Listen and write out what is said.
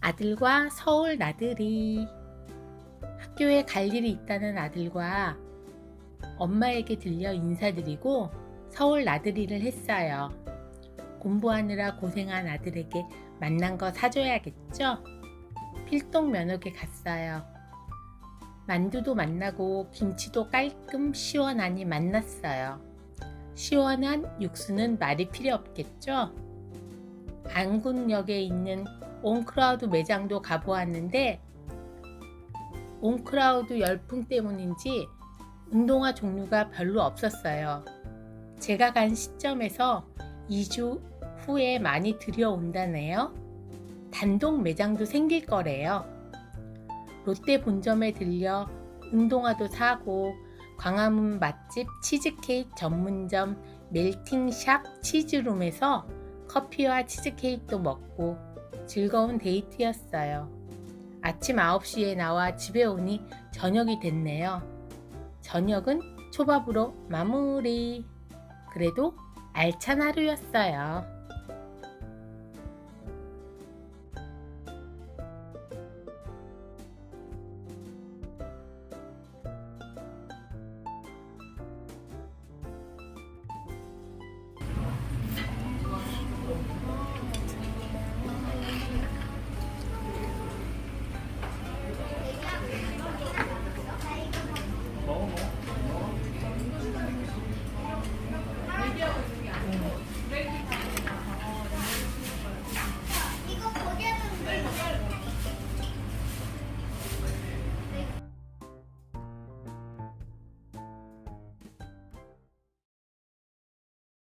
아들과 서울 나들이 학교에 갈 일이 있다는 아들과 엄마에게 들려 인사드리고 서울 나들이를 했어요. 공부하느라 고생한 아들에게 만난 거 사줘야겠죠? 필동 면옥에 갔어요. 만두도 만나고 김치도 깔끔 시원하니 만났어요. 시원한 육수는 말이 필요 없겠죠? 안군역에 있는 온크라우드 매장도 가보았는데 온크라우드 열풍 때문인지 운동화 종류가 별로 없었어요. 제가 간 시점에서 2주 후에 많이 들여온다네요. 단독 매장도 생길 거래요. 롯데 본점에 들려 운동화도 사고 광화문 맛집 치즈케이크 전문점 멜팅샵 치즈룸에서 커피와 치즈케이크도 먹고 즐거운 데이트였어요. 아침 9시에 나와 집에 오니 저녁이 됐네요. 저녁은 초밥으로 마무리. 그래도 알찬 하루였어요.